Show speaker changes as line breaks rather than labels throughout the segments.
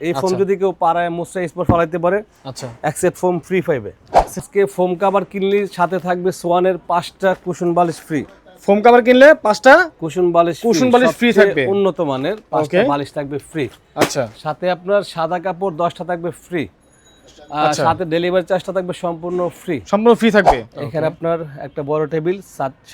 এই ফোম
আচ্ছা।
যদি কেউ পাড়ায় মোসরা স্পট ফালাইতে পারে
আচ্ছা
অ্যাকসেপ্ট ফোম ফ্রি পাইবে আজকে ফোম কাভার কিনলে সাথে থাকবে সোয়ানের পাঁচটা কুশন বালিশ ফ্রি
ফোম কাভার কিনলে পাঁচটা
কুশন বালিশ
কুশন বালিশ
ফ্রি
থাকবে।
উন্নত মানের পাঁচটা বালিশ থাকবে ফ্রি
আচ্ছা
সাথে আপনার সাদা কাপড় দশটা থাকবে ফ্রি। সাথে ডেলিভারি চার্জটা থাকবে সম্পূর্ণ ফ্রি
সম্পূর্ণ ফ্রি থাকবে?
এখানে আপনার একটা বড় টেবিল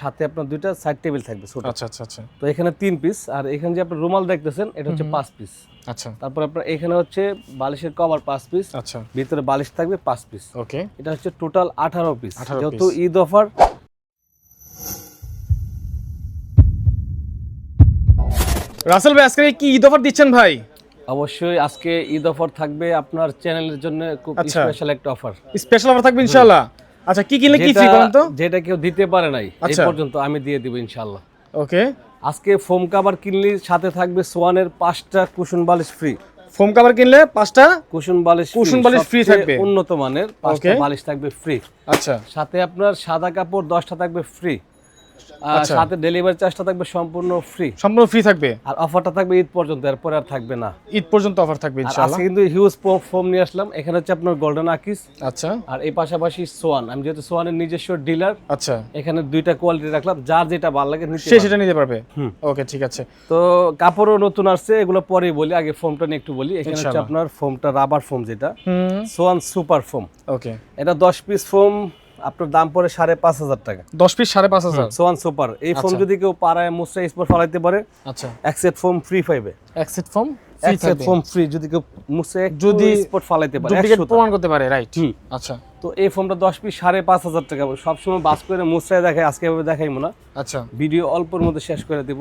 সাথে আপনার দুইটা সাইড টেবিল থাকবে ছোট।
আচ্ছা আচ্ছা আচ্ছা।
তো এখানে তিন পিস আর এখানে যে আপনার রুমাল দেখতেছেন এটা হচ্ছে পাঁচ পিস
আচ্ছা।
তারপর আপনার এখানে হচ্ছে বালিশের কভার পাঁচ পিস
আচ্ছা।
ভিতরে বালিশ থাকবে পাঁচ পিস
ওকে
এটা হচ্ছে টোটাল আঠারো পিস যেহেতু ঈদ অফার
রাসেল ভাই আজকে কি ঈদ অফার দিচ্ছেন ভাই?
অবশ্যই আজকে ঈদ অফার থাকবে আপনার চ্যানেলের জন্য খুব
আচ্ছা।
স্পেশাল একটা অফার
স্পেশাল অফার থাকবে ইনশাআল্লাহ? আচ্ছা কি কিনলে কি ফ্রি করেন তো?
যেটা কেউ দিতে পারে নাই এই
আচ্ছা।
পর্যন্ত আমি দিয়ে দিব ইনশাল্লাহ
ওকে
আজকে ফোম কাভার কিনলে সাথে থাকবে সোয়ানের পাঁচটা কুশন বালিশ ফ্রি
ফোম কাভার কিনলে পাঁচটা
কুশন বালিশ
কুশন বালিশ
ফ্রি
থাকবে।
উন্নত মানের পাঁচটা বালিশ থাকবে ফ্রি
আচ্ছা।
সাথে আপনার সাদা কাপড় দশটা থাকবে ফ্রি
আচ্ছা।
সাথে ডেলিভারি চার্জটা থাকবে সম্পূর্ণ ফ্রি
সম্পূর্ণ ফ্রি থাকবে?
আর অফারটা থাকবে ঈদ পর্যন্ত এরপরে আর থাকবে না।
ঈদ পর্যন্ত অফার থাকবে ইনশাআল্লাহ।
আজকে কিন্তু হিউজ ফোম নিয়ে আসলাম। এখানে হচ্ছে আপনার গোল্ডেন আকিস
আচ্ছা।
আর এই পাশাপাশি সোয়ান। আমি যেহেতু সোয়ানের নিজস্ব ডিলার
আচ্ছা।
এখানে দুইটা কোয়ালিটি রাখলাম। যার যেটা ভালো লাগে
সে সেটা নিতে পারবে? ওকে ঠিক আছে।
তো কাপড়ও নতুন আসছে এগুলো পরেই বলি আগে ফোমটা নিয়ে একটু বলি। এখানে হচ্ছে আপনার ফোমটা রাবার ফোম যেটা। Swan super foam
okay.
এটা দশ পিস ফোম আপনার দাম পড়ে সাড়ে পাঁচ হাজার টাকা।
দশ পিস সাড়ে পাঁচ হাজার?
Schwann super. এই ফোম
আচ্ছা।
যদি কেউ পাড়ায় মুসরা স্পট ফালাইতে পারে
আচ্ছা।
ফোম ফ্রি ফোম ফ্রি যদি কেউ
যদি
ফালাইতে পারে
প্রমাণ করতে পারে রাইট আচ্ছা।
তো এই ফোমটা দশ পিস সাড়ে পাঁচ হাজার টাকা। সবসময় বাস করে মুসরায় দেখায় আজকে এভাবে দেখাইবো না।
আচ্ছা।
ভিডিও অল্পর মধ্যে শেষ করে দেব।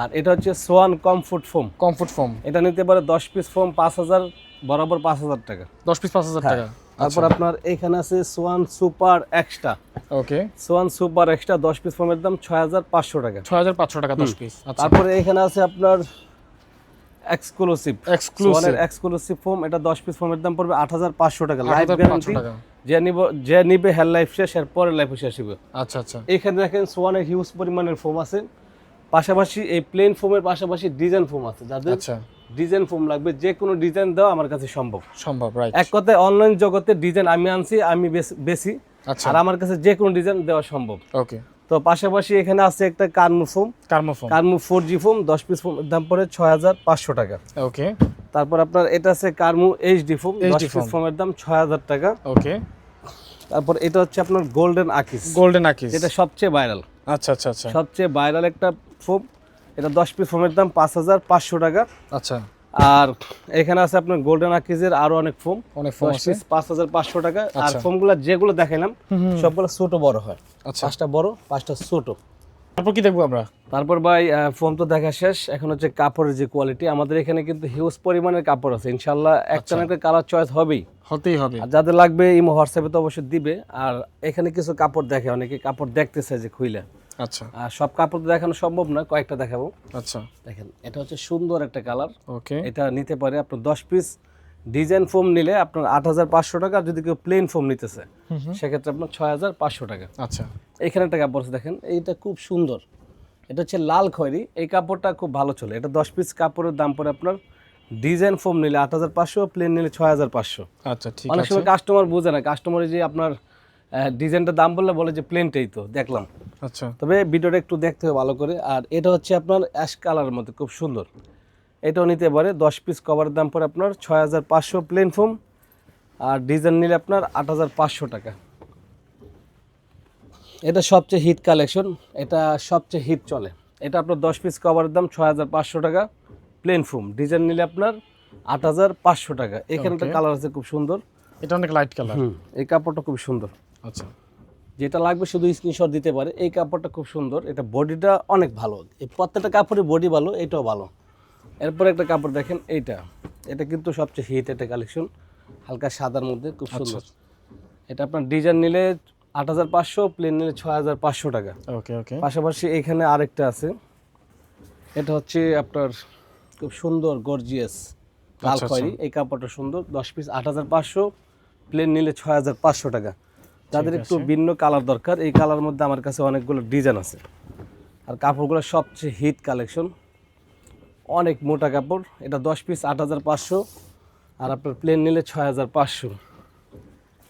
আর এটা হচ্ছে Swan comfort foam
comfort foam
এটা নিতে পারে দশ পিস ফোম পাঁচ হাজার বরাবর পাঁচ হাজার টাকা।
দশ পিস পাঁচ হাজার টাকা।
তারপর আপনার এখানে আছে Swan super extra
okay.
Swan super extra দশ পিস ফোমের দাম ছয় হাজার পাঁচশো টাকা।
ছয় হাজার পাঁচশো টাকা দশ পিস আচ্ছা।
তারপরে এখানে আছে আপনার এক্সক্লুসিভ। সোয়ানের এক্সক্লুসিভ ফোম এটা দশ পিস ফোমের দাম পড়বে আট হাজার পাঁচশো টাকা। Life
8,500
guarantee. যে নিব যে নিবে হেল লাইফ শেষ এর পরে লাইফ শেষ হবে
আচ্ছা আচ্ছা।
এখানে দেখেন সোয়ানের হিউজ পরিমাণের ফোম আছে। পাশাপাশি এই প্লেন ফোমের পাশাপাশি ডিজাইন ফোম আছে। যাদের
আচ্ছা।
ডিজাইন ফোম লাগবে যে কোনো ডিজাইন দেওয়া আমার কাছে সম্ভব।
সম্ভব রাইট
এক কথায় অনলাইন জগতে ডিজাইন আমি আনছি আমি বেশি
আচ্ছা।
আর আমার কাছে যে কোনো ডিজাইন দেওয়া সম্ভব।
ওকে
তো পাশাপাশি এখানে আছে একটা কার্মু ফোম।
কার্মোফোম
কার্মু ফোর জি ফোম দশ পিস ফোম দাম পড়ে ছয় হাজার পাঁচশো টাকা।
ওকে
তারপর আপনার এটা আছে কার্মু এইচডি ফোম দশ পিস। ফোমের দাম ছয় হাজার টাকা।
ওকে
তারপর এটা হচ্ছে আপনার গোল্ডেন আকিস
গোল্ডেন আকিস
যেটা সবচেয়ে ভাইরাল
আচ্ছা আচ্ছা আচ্ছা।
সবচেয়ে ভাইরাল একটা ফোম। এটা দশ পিস ফোমের দাম পাঁচ হাজার পাঁচশো টাকা।
আচ্ছা।
আর এখানে আছে আপনার গোল্ডেন আকিজের আরও অনেক ফোম
অনেক ফোম আছে।
পিস পাঁচ হাজার পাঁচশো টাকা। আর
আচ্ছা।
ফোমগুলো যেগুলো দেখাইলাম সবগুলো ছোট বড় হয়।
আচ্ছা।
পাঁচটা বড় পাঁচটা ছোট।
তারপর কি দেখব আমরা?
তারপর ভাই ফোন তো দেখা শেষ। এখন হচ্ছে কাপড়ের যে কোয়ালিটি আমাদের এখানে কিন্তু হিউজ পরিমাণের কাপড় আছে। ইনশাল্লাহ একটা না একটা কালার চয়েস হবেই।
হতেই হবে।
আর যাদের লাগবে ইমো হোয়াটসঅ্যাপে তো অবশ্যই দিবে। আর এখানে কিছু কাপড় দেখে অনেকে কাপড় দেখতেছে যে খুইলা।
আচ্ছা।
আর সব কাপড় দেখানো সম্ভব না কয়েকটা দেখাবো।
আচ্ছা।
দেখেন এটা হচ্ছে সুন্দর একটা কালার।
ওকে।
এটা নিতে পারে আপনার দশ পিস ডিজাইন ফোম নিলে আপনার আট হাজার পাঁচশো টাকা যদি কেউ প্লেন ফোম নিতেছে সেক্ষেত্রে আপনার ছয় হাজার পাঁচশো টাকা।
আচ্ছা।
এখানে একটা কাপড় দেখেন এইটা খুব সুন্দর। এটা হচ্ছে লাল খয়েরি এই কাপড়টা খুব ভালো চলে। এটা দশ পিস কাপড়ের দাম পড়ে আপনার ডিজাইন ফোম নিলে আট হাজার পাঁচশো প্লেন নিলে ছয় হাজার পাঁচশো।
আচ্ছা ঠিক
অনেক
আছে।
সময় কাস্টমার বোঝে না কাস্টমার যে আপনার ডিজাইনটা দাম বললে বলে যে প্লেনটাই তো দেখলাম।
আচ্ছা।
তবে ভিডিওটা একটু দেখতে হবে ভালো করে। আর এটা হচ্ছে আপনার অ্যাশ কালারের মধ্যে খুব সুন্দর। এটাও নিতে পারে দশ পিস কভারের দাম পড়ে আপনার ছয় হাজার পাঁচশো প্লেন ফোম আর ডিজাইন নিলে আপনার আট হাজার পাঁচশো টাকা। এটা সবচেয়ে হিট কালেকশন এটা সবচেয়ে হিট চলে। এটা আপনার দশ পিস কভারের দাম ছয় হাজার পাঁচশো টাকা প্লেন ফোম ডিজাইন নিলে আপনার আট হাজার পাঁচশো টাকা। এখানে একটা কালার আছে খুব সুন্দর।
এটা অনেক লাইট কালার
হুম এই কাপড়টা খুব সুন্দর।
আচ্ছা।
যেটা লাগবে শুধু স্ক্রিনশট দিতে পারে। এই কাপড়টা খুব সুন্দর। এটা বডিটা অনেক ভালো। এই প্রত্যেকটা কাপড়ের বডি ভালো এটাও ভালো। এরপর একটা কাপড় দেখেন এইটা। এটা কিন্তু সবচেয়ে হিট একটা কালেকশন হালকা সাদার মধ্যে খুব সুন্দর। এটা আপনার ডিজাইন নিলে আট হাজার পাঁচশো প্লেন নিলে ছয় হাজার পাঁচশো টাকা।
ওকে ওকে।
পাশাপাশি এখানে আরেকটা আছে। এটা হচ্ছে আপনার খুব সুন্দর গর্জিয়াস লাল
আচ্ছা,
খয়েরি এই কাপড়টা সুন্দর দশ পিস আট হাজার পাঁচশো প্লেন নিলে ছয় হাজার পাঁচশো টাকা। যাদের একটু ভিন্ন কালার দরকার। এই কালার মধ্যে আমার কাছে অনেকগুলো ডিজাইন আছে। আর কাপড়গুলো সবচেয়ে হিট কালেকশন অনেক মোটা কাপড়। এটা দশ পিস আট হাজার পাঁচশো। আর আপনার প্লেন নিলে ছয় হাজার পাঁচশো।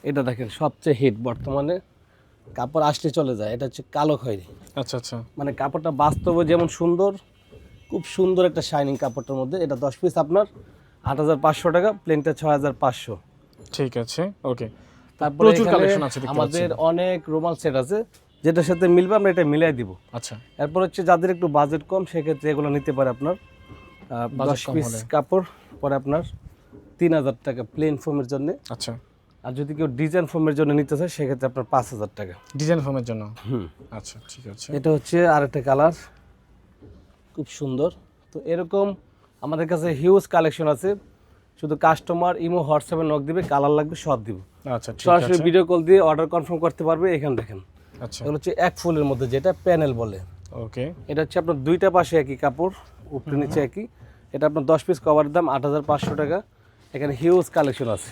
এটা দেখেন সবচেয়ে হিট বর্তমানে। কাপড় আসলে চলে যায়। এটা হচ্ছে কালো খয়েরি।
আচ্ছা আচ্ছা।
মানে কাপড়টা বাস্তবে যেমন সুন্দর খুব সুন্দর একটা শাইনিং কাপড়টার মধ্যে। এটা দশ পিস আপনার আট হাজার পাঁচশো টাকা প্লেনটা ছয় হাজার পাঁচশো।
ঠিক আছে ওকে
তারপরে
প্রচুর কালেকশন আছে
আমাদের অনেক রুমাল সেট আছে যেটার সাথে মিলবে আমরা এটা মিলাই দিব।
আচ্ছা।
এরপর হচ্ছে যাদের একটু বাজেট কম সেক্ষেত্রে এগুলো নিতে পারে আপনার দশ পিস কাপড় পরে আপনার তিন হাজার টাকা প্লেন ফোমের জন্য।
আচ্ছা।
আর যদি কেউ ডিজাইন ফোমের জন্য নিতে চায় সেক্ষেত্রে আপনার পাঁচ হাজার টাকা।
ডিজাইন ফর্মের জন্য?
হুম।
আচ্ছা ঠিক আছে।
এটা হচ্ছে আর একটা কালার খুব সুন্দর। তো এরকম আমাদের কাছে হিউজ কালেকশন আছে। শুধু কাস্টমার ইমো হোয়াটসঅ্যাপে নক দিবে কালার লাগবে সব দিব।
আচ্ছা ঠিক
সরাসরি ভিডিও কল দিয়ে অর্ডার কনফার্ম করতে পারবে এখানে দেখেন।
আচ্ছা।
এগুলো হচ্ছে এক ফুলের মধ্যে যেটা প্যানেল বলে।
ওকে
এটা হচ্ছে আপনার দুইটা পাশে একই কাপড় উপরে নিচে একই। এটা আপনার দশ পিস কভার দাম আট হাজার পাঁচশো টাকা। এখানে হিউজ কালেকশন আছে।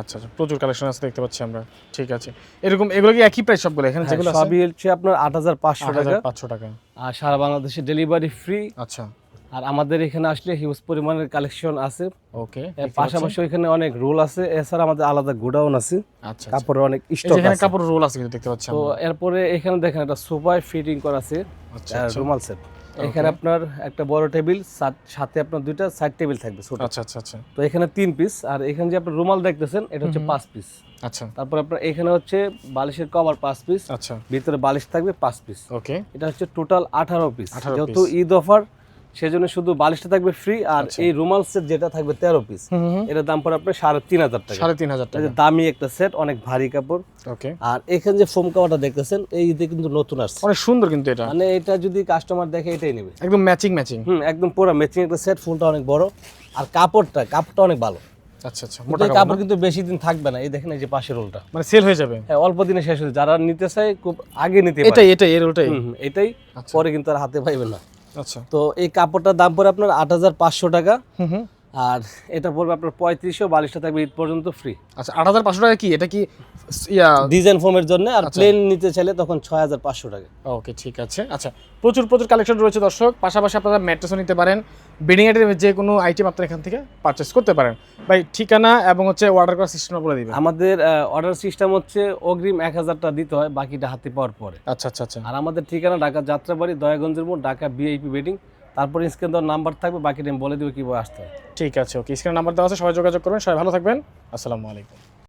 আচ্ছা আচ্ছা প্রচুর কালেকশন আছে দেখতে পাচ্ছি আমরা। ঠিক আছে। এরকম এগুলো কি একই প্রাইস সবগুলো? এখানে
হ্যাঁ,
যেগুলো আছে?
সবই হচ্ছে আপনার আট হাজার পাঁচশো টাকা।
পাঁচশো টাকা।
আর সারা বাংলাদেশে ডেলিভারি ফ্রি
আচ্ছা।
আর আমাদের এখানে আসলে হিউজ পরিমাণের কালেকশন আছে।
ওকে
পাশাপাশি এখানে অনেক রোল আছে এছাড়া আমাদের আলাদা গোডাউন আছে
আচ্ছা
কাপড়ের অনেক স্টক
এখানে
আছে।
কাপড় রোল আছে কিন্তু দেখতে পাচ্ছি
তো এরপরে এখানে দেখেন একটা সোফায় ফিটিং করা আছে
আচ্ছা
রুমাল সেট এখানে আপনার একটা বড় টেবিল সাথে আপনার দুইটা সাইড টেবিল থাকবে ছোট।
আচ্ছা আচ্ছা আচ্ছা।
তো এখানে তিন পিস আর এখানে যে আপনার রুমাল দেখতেছেন এটা হচ্ছে পাঁচ পিস
আচ্ছা।
তারপর আপনার এখানে হচ্ছে বালিশের কভার পাঁচ পিস
আচ্ছা।
ভিতরে বালিশ থাকবে পাঁচ পিস
ওকে
এটা হচ্ছে টোটাল আঠারো পিস
18
যেহেতু ঈদ অফার সেজন্য শুধু বালিশটা থাকবে ফ্রি আর এই রুমাল সেট যেটা থাকবে তেরো পিস
আচ্ছা।
এটার দাম পড়ে আপনার সাড়ে তিন হাজার টাকা।
সাড়ে তিন হাজার
এই
টাকা।
দামি একটা সেট অনেক ভারী কাপড়।
ওকে
আর এখানে যে ফোম কাভারটা দেখতেছেন এই ঈদে কিন্তু নতুন আসছে।
অনেক সুন্দর কিন্তু এটা।
মানে এটা যদি কাস্টমার দেখে এটাই নেবে।
একদম ম্যাচিং ম্যাচিং
হুম একদম পুরো ম্যাচিং একটা সেট ফুলটা অনেক বড়। আর কাপড়টা কাপড়টা অনেক ভালো।
আচ্ছা আচ্ছা মোটা কাপড়
কিন্তু বেশি দিন থাকবে না। এই দেখেন এই যে পাশের রোলটা।
মানে সেল হয়ে যাবে।
হ্যাঁ অল্প দিনে শেষ হয়ে। যারা নিতে চায় খুব আগে নিতে পারে।
এটাই এটাই
হুম, হুম, এটাই
আচ্ছা।
পরে কিন্তু আর হাতে পাইবে না।
আচ্ছা।
তো এই কাপড়টার দাম পড়ে আপনার আট হাজার পাঁচশো টাকা।
হুম হুম।
আর এটা পড়বে আপনার পঁয়ত্রিশশো বালিশটা থাকবে ঈদ পর্যন্ত ফ্রি
আচ্ছা আট হাজার পাঁচশো টাকা কি? এটা কি
ডিজাইন ফোমের জন্য আর
আচ্ছা।
প্লেন নিতে চাইলে তখন ছয় হাজার পাঁচশো টাকা।
ওকে ঠিক আছে। আচ্ছা প্রচুর প্রচুর কালেকশন রয়েছে দর্শক। পাশাপাশি আপনারা ম্যাট্রেসও নিতে পারেন। বিডিং এর যে কোনো আইটেম আপনারা এখান থেকে পারচেস করতে পারেন। ভাই ঠিকানা এবং হচ্ছে অর্ডার করার সিস্টেম বলে দিবেন।
আমাদের অর্ডার সিস্টেম হচ্ছে অগ্রিম এক হাজারটা দিতে হয় বাকিটা হাতে পাওয়ার পরে।
আচ্ছা আচ্ছা আচ্ছা।
আর আমাদের ঠিকানা ঢাকা যাত্রাবাড়ি দয়াগঞ্জের মোড় ঢাকা বিআইপি বেডিং তারপর স্ক্রিন দেওয়ার নাম্বার থাকবে বাকি টাইম বলে কী কীভাবে আসতে
ঠিক আছে, ওকে। স্ক্রিনের নাম্বার দেওয়া আছে, সবাই যোগাযোগ করবেন। সবাই ভালো থাকবেন। আসসালামু আলাইকুম।